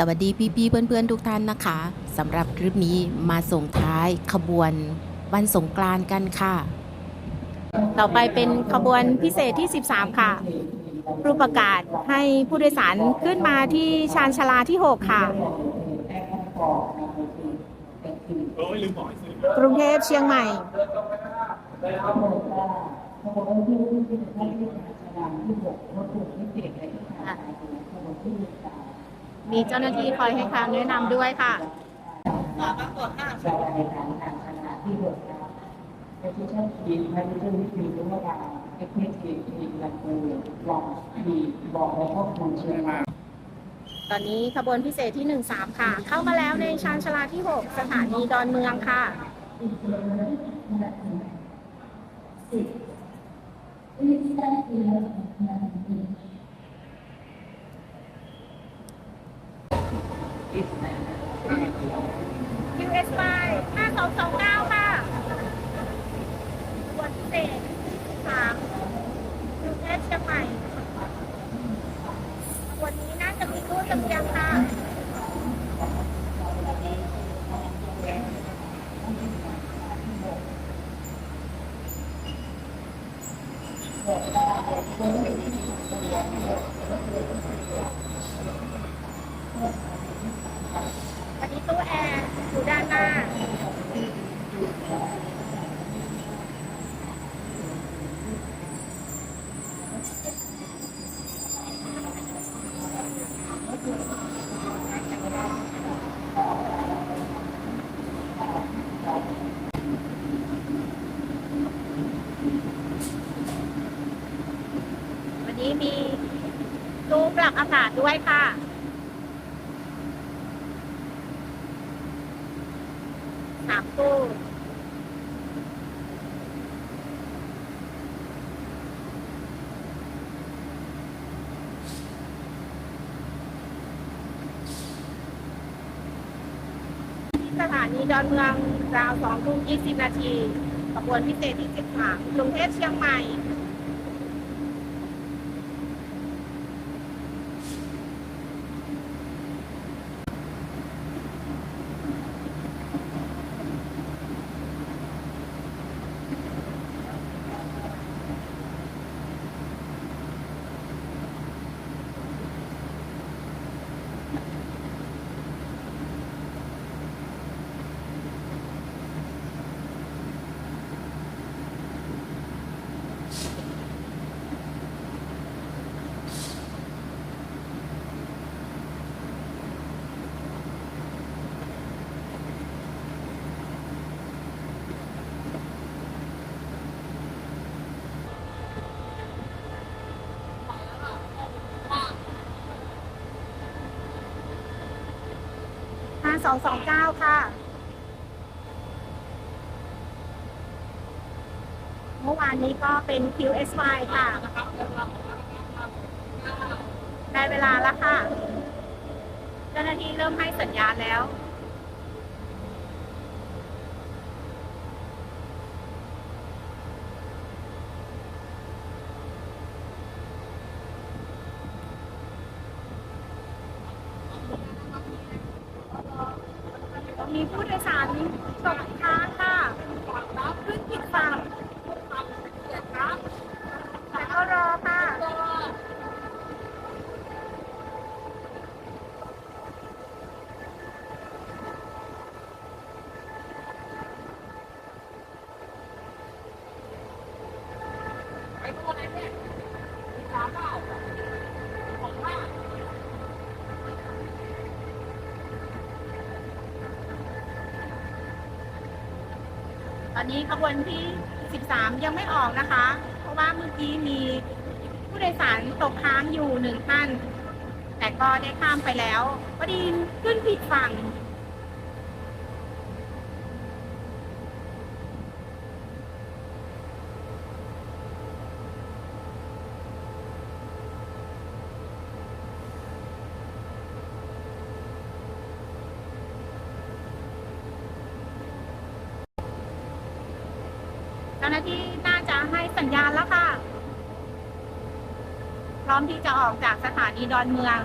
สวัสดีพี่ๆเพื่อนๆทุกท่านนะคะสำหรับคลิปนี้มาส่งท้ายขบวนวันสงกรานต์กันค่ะ ต่อไปเป็นขบวนพิเศษที่ 13 ค่ะรูปประกาศให้ผู้โดยสารขึ้นมาที่ชานชาลาที่ 6 ค่ะ กรุงเทพเชียงใหม่ มีเจ้าหน้าที่คอยให้คำแนะนำด้วยค่ะตอนนี้ขบวนพิเศษที่ 13 ค่ะ เข้ามาแล้วในชานชาลาที่ 6 สถานีดอนเมืองค่ะสิบ QSY 5229 ค่ะขบวนพิเศษ3กรุงเทพเชียงใหม่ วันนี้น่าจะมีตู้จำเรียงค่ะ วันนี้ตู้แอร์อยู่ด้านหน้า วันนี้มี ตู้ปรับอากาศด้วยค่ะ สามตู้สถานีดอนเมืองราวสองทุ่มยี่สิบนาทีขบวนพิเศษที่สิบสามกรุงเทพเชียงใหม่ สองสองเก้าค่ะ เมื่อวานนี้ก็เป็น QSY ค่ะ ได้เวลาแล้วค่ะ เจ้าหน้าที่เริ่มให้สัญญาณแล้ว มีผู้โดยสารตกค้างค่ะขึ้นผิดฝั่งแต่ก็รอค่ะ ตอ นี้ขบวนที่ 13 ยังไม่ออกนะคะ เพราะว่าเมื่อกี้มีผู้โดยสารตกค้างอยู่หนึ่งท่าน แต่ก็ได้ข้ามไปแล้วพอดีขึ้นผิดฝั่งาหน้าที่น่าจะให้สัญญาณแล้วค่ะ พร้อมที่จะออกจากสถานีดอนเมือง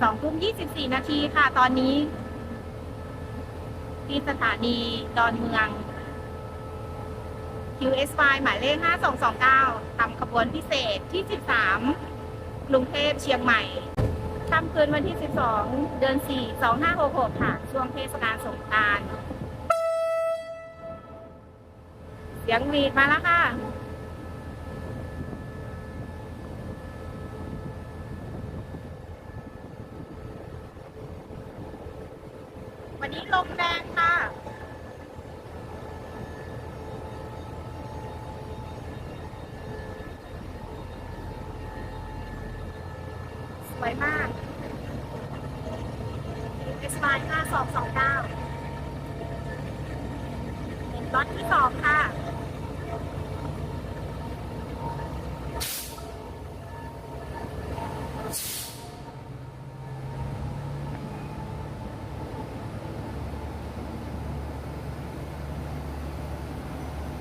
สองทุ่มยี่สิบสี่นาทีค่ะ ตอนนี้ ที่สถานีดอนเมือง QSY หมายเลข 5229ทำขบวนพิเศษที่ 13 กรุงเทพเชียงใหม่ค่ำคืนวันที่ 12 เดือน 4 2566 ค่ะ ช่วงเทศกาลสงกรานต์ เสียงวีดมาแล้วค่ะ วันนี้ลมแรงค่ะ สวยมาก S 5 5 2 2 9เป็นรถที่สองค่ะ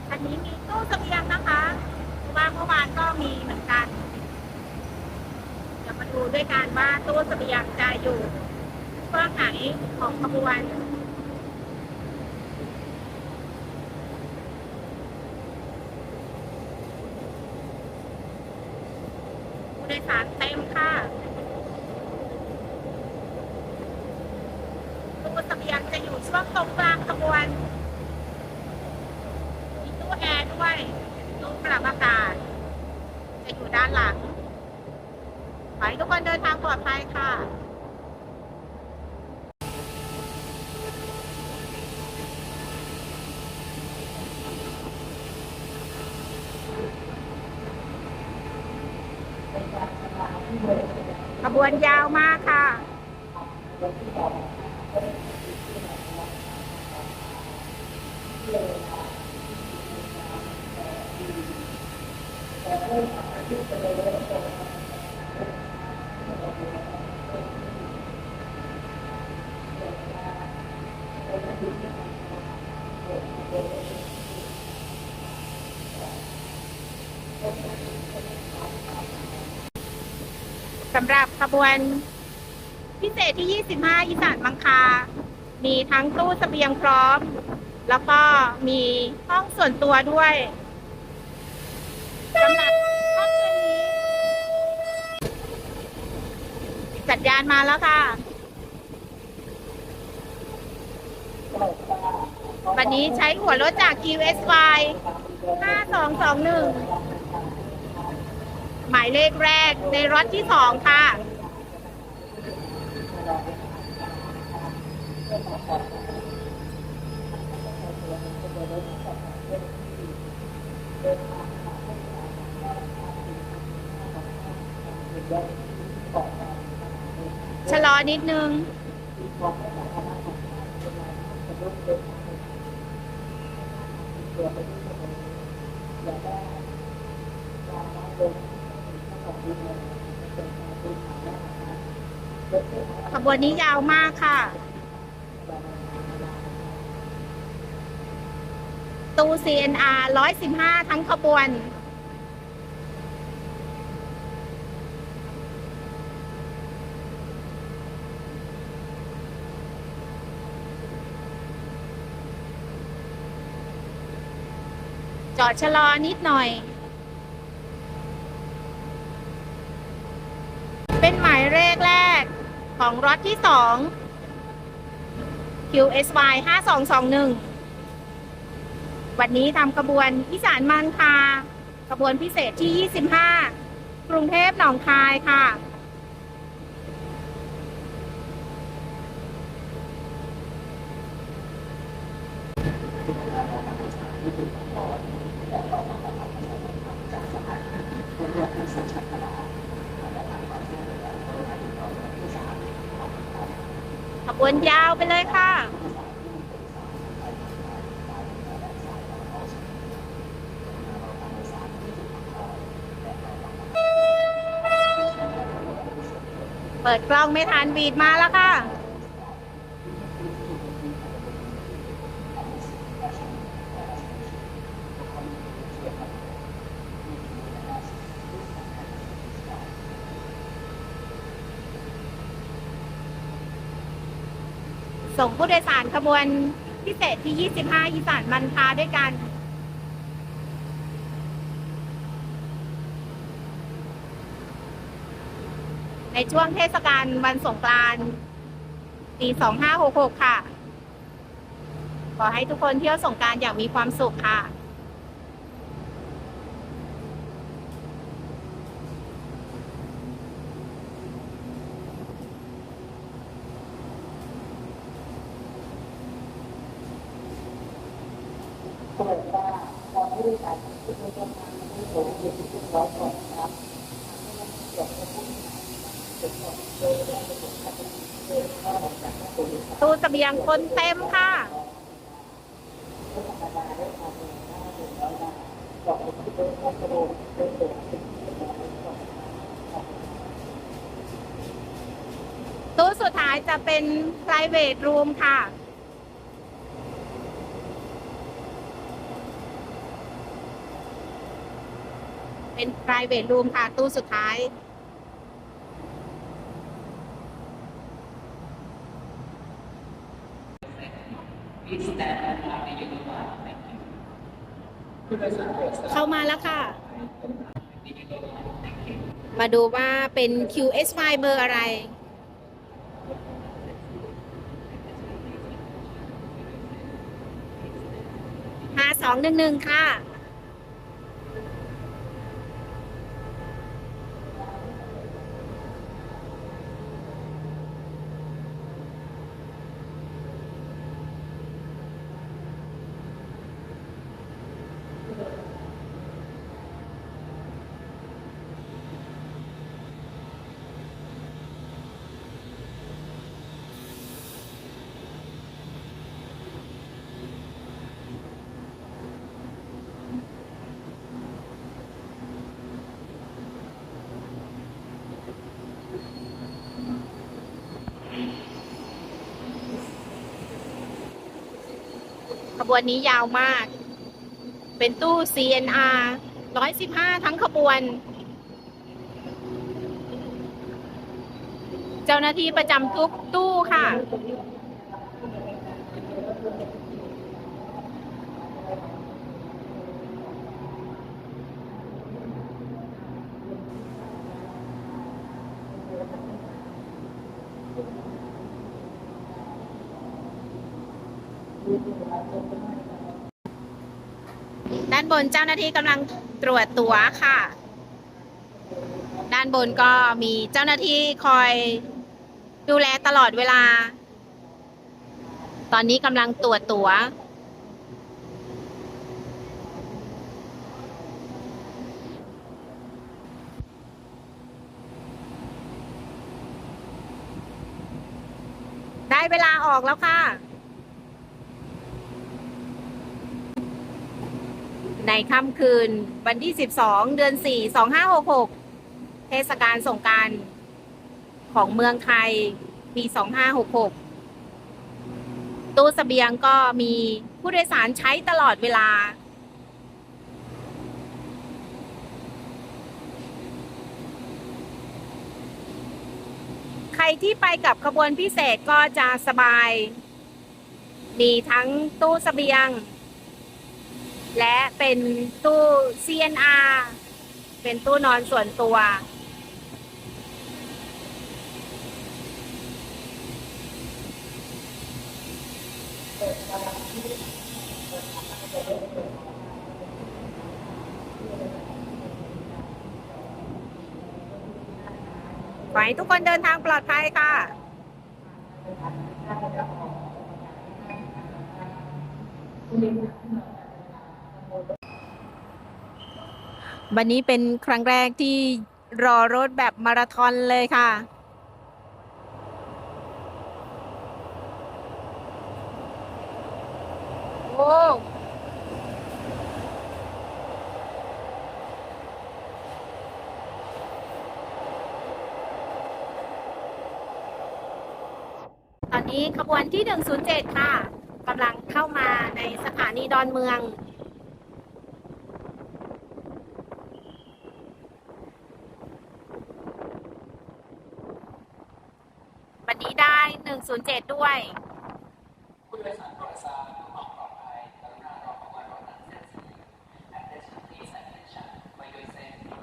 อันนี้มีตู้เสบียงนะคะว่าเมื่อวานก็มีเหมือนกัน เดี๋ยวมาดูด้วยกันว่าตู้เสบียงจะอยู่ กว้างไหนของขบวน ผู้โดยสารเต็มค่ะ ตู้เสบียงจะอยู่ช่วงตรงกลางขบวน มีตู้แอร์ด้วยตู้ปรับอากาศ จะอยู่ด้านหลัง ขอให้ทุกคนเดินทางปลอดภัยค่ะ ขบ วนยาวมากค่ะ สำหรับขบวนพิเศษที่ 25 อีสานมังคา มีทั้งตู้เสบียงพร้อม แล้วก็มีห้องส่วนตัวด้วยสำหรับค่ำคืนนี้จัดยานมาแล้วค่ะ วันนี้ใช้หัวรถจาก QSY 5221 หมายเลขแรกในรถที่สองค่ะชะลอนิดนึง บวนนี้ยาวมากค่ะ ตู้ CNR 115 ทั้งขบวน จอดชะลอนิดหน่อย เป็นหมายเลขแรก ของรถที่สอง QSY 5221 วันนี้ทำกระบวนพิสารมันคากระบวนพิเศษที่ 25 กรุงเทพหนองคายค่ะ บวนยาวไปเลยค่ะ เปิดกล้องไม่ทันบีดมาแล้วค่ะ ส่งผู้โดยสารข บวนพิเศษที่ 25 อีสานบันพาด้วยกัน ในช่วงเทศกาลวันสงกรานต์ปี 2566 ค่ะ ขอให้ทุกคนเที่ยวสงกรารอย่างมีความสุขค่ะ ตู้เสบียงคนเต็มค่ะ ตู้ สุดท้ายจะเป็น private room ค่ะ เป็น private room ค่ะ ตู้สุดท้ายเข้ามาแล้วค่ะ มาดูว่าเป็น QS5 เบอร์อะไร ห้า สองหนึ่งหนึ่งค่ะ ขบวนนี้ยาวมาก เป็นตู้ CNR 115 ทั้งขบวน เจ้าหน้าที่ประจำทุกตู้ค่ะ ด้านบนเจ้าหน้าที่กำลังตรวจตั๋วค่ะ ด้านบนก็มีเจ้าหน้าที่คอยดูแลตลอดเวลา ตอนนี้กำลังตรวจตั๋วได้เวลาออกแล้วค่ะ ในค่ำคืนวันที่ 12 เดือน 4 2566 เทศกาลสงการของเมืองไทยปี 2566 ตู้เสบียงก็มีผู้โดยสารใช้ตลอดเวลา ใครที่ไปกับขบวนพิเศษก็จะสบาย มีทั้งตู้เสบียง และเป็นตู้ CNR เป็นตู้นอนส่วนตัว ขอให้ทุกคนเดินทางปลอดภัยค่ะ วันนี้เป็นครั้งแรกที่รอรถแบบมาราธอนเลยค่ะ โอ้ตอนนี้ขบวนที่ 107 ค่ะกำลังเข้ามาในสถานีดอนเมือง วันนี้ได้ 107 ด้วย โดยสารโทรศัพท์เพื่อความปลอดภัยกรุณารอประวัติรถนั้นเสร็จสิ้น Attention please attention for your safety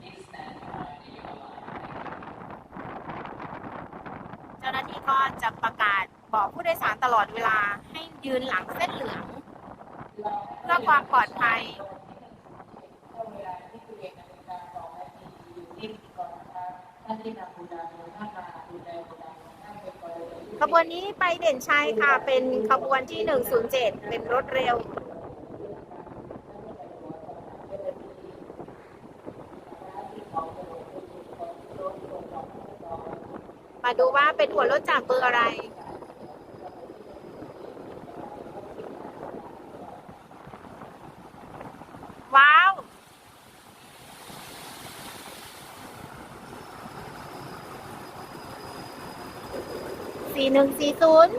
please stand behind the yellow line เจ้าหน้าที่ก็จะประกาศบอกผู้โดยสารตลอดเวลาให้ยืนหลังเส้นเหลือง เพื่อความปลอดภัย วนนี้ไปเด่นชัยค่ะ เป็นขบวนที่ 107 เป็นรถเร็ว มาดูว่าเป็นหัวรถจากเบอร์อะไร ว้าว สี่ หนึ่งสี่ศูนย์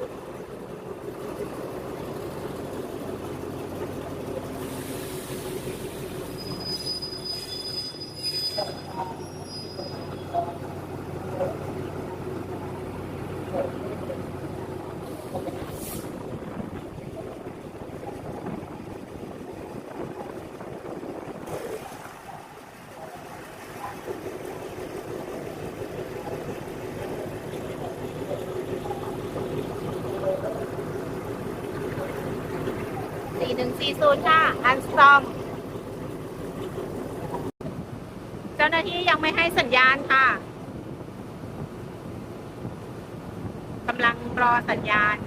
สี่หนึ่งสี่ศูนย์ค่ะ อันสตอม เจ้าหน้าที่ยังไม่ให้สัญญาณค่ะ กำลังรอสัญญาณ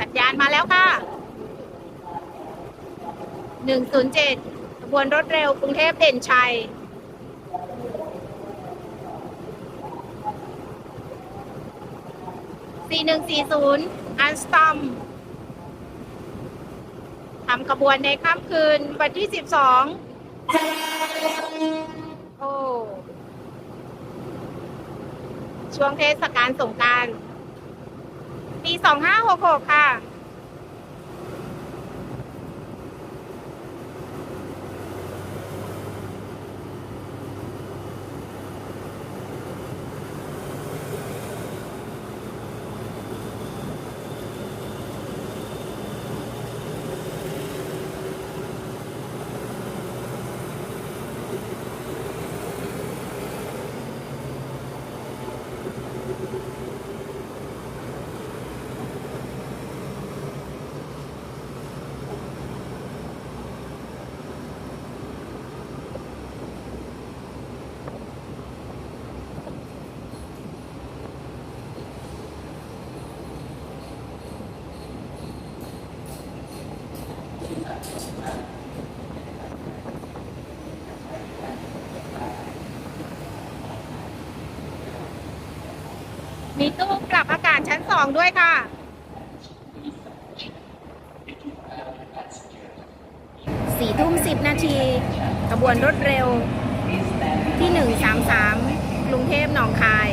สัญญาณมาแล้วค่ะหนึ่งศูนย์เจ็ดขบวนรถเร็วกรุงเทพเด่นชัย หนึ่งสี่ศูนย์อันสตอมทำขบวนในค่ำคืนวันที่สิบสองโอ้ ช่วงเทศกาลสงการ ปีสองห้าหกหกค่ะ มีตู้ปรับอากาศชั้นสองด้วยค่ะสี่ทุ่มสิบนาทีขบวนรถเร็วที่หนึ่งสามสามกรุงเทพหนองคาย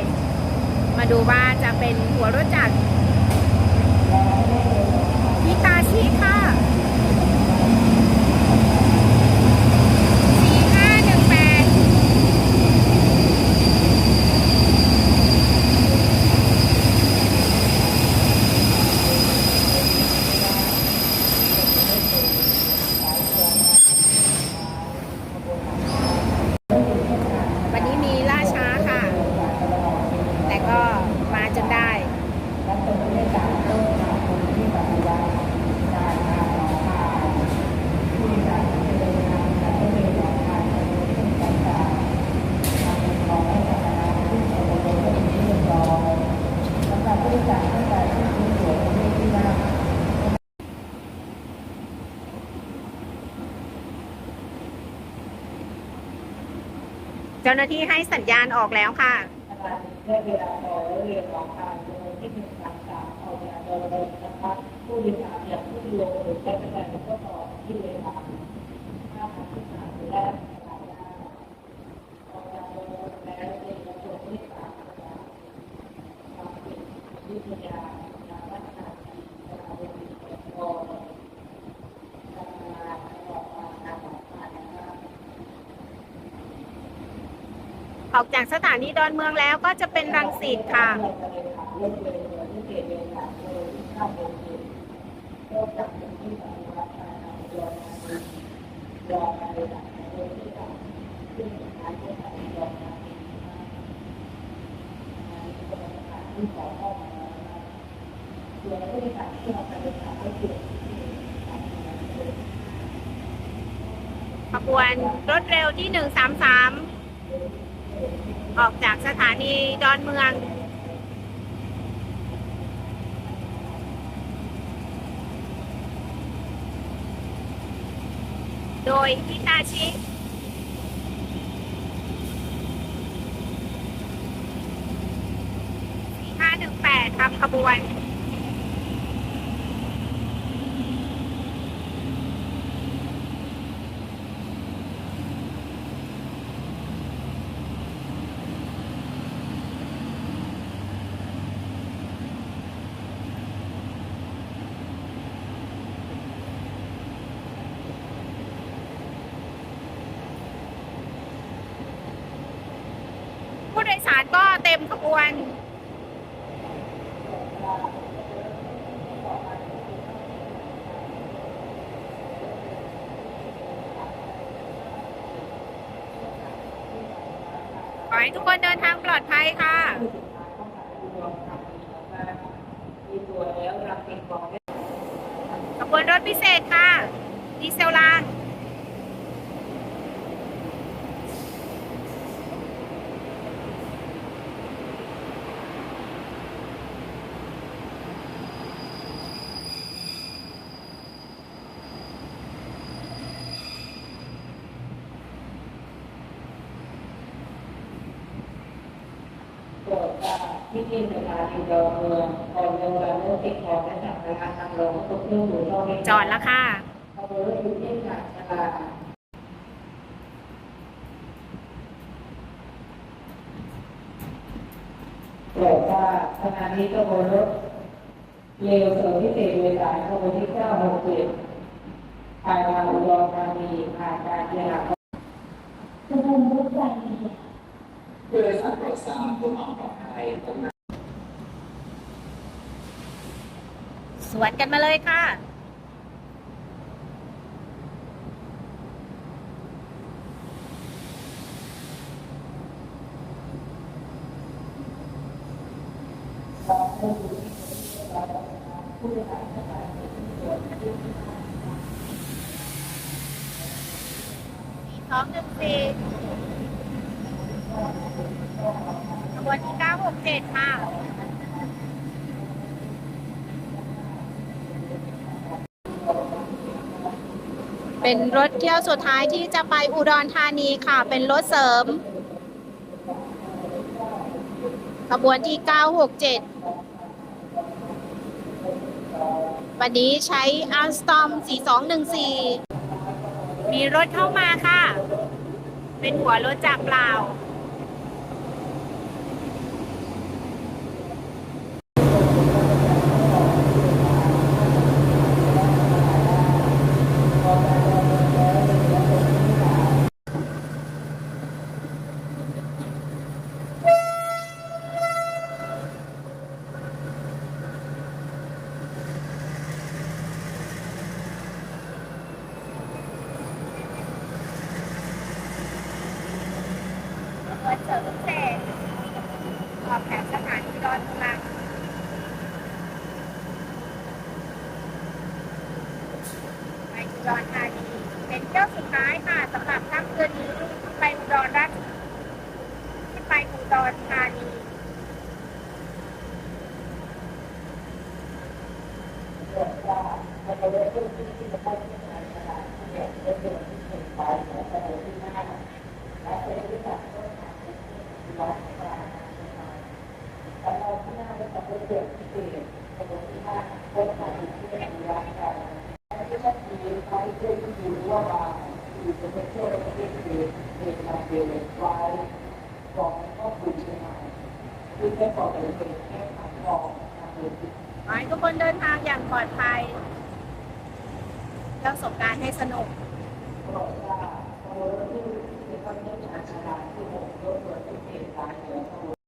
มาดูว่าจะเป็นหัวรถจักรพิตาชีค่ะสี่ห้าหนึ่งแปด วันนี้มีล่าช้าค่ะ แต่ก็มาจนได้ เจ้าหน้าที่ให้สัญญาณออกแล้วค่ะได้เวลารียนของทางโดยที่หนึ่งสามสามเอาเวลาโดยนะคะผู้ดูแลงหรือใช้ประกันก็ต่อที่เวลาห้าพันที่สามและหลายด้านออกจากโรงแล้วเอกชนที่สามนะคะความเป็นวิทยาการพัฒนาทีมการบริหารกองการงานตลอดมาการผ่านนะคะ ออก จากสถานีดอนเมืองแล้วก็จะเป็นรังสิตค่ะ ขบวนรถเร็วที่ 133 ออกจากสถานีดอนเมือง โดยพิตาชิ4518ทำขบวน ผู้โดยสารก็ เต็มขบวน ขอให้ทุกคนเดินทางปลอดภัยค่ะตัวแล้วรับเป็นกองได้ขบวนรถพิเศษค่ะ ดีเซลราง ที่ดินเวลาอยู่ดอนเมืองก่อนเวลาเริ่มติดคอและจับเวลาทางลงทุกเรื่องอยู่รอบจอดแล้วค่ะเอาไว้อยู่ที่กาญจนาโปรดว่าขณะนี้ขบวนรถเร็วเสริมพิเศษโดยสารขบวนที่967ภายทางอุดรธานีผ่านการเจรจาผู้ โดยสารโปรดทราบเพื่อความปลอดภัยตรงนั้นสวนกันมาเลยค่ะสองหนึ่งสี่ขบวนที่ เก้าหกเจ็ดค่ะเป็นรถเที่ยวสุดท้ายที่จะไปอุดรธานีค่ะ เป็นรถเสริม ขบวนที่ 967 วันนี้ใช้ a r s t o m 4214 มีรถเข้ามาค่ะ เป็นหัวรถจากเปล่า รถเสริมพิเศษออกแถวสถานีดอนเมืองไปอุดรธานีเป็นเที่ยวสุดท้ายค่ะสำหรับค่ำคืนนี้ขึ้นไปอุดรราชขึ้นไปอุ ดรธานี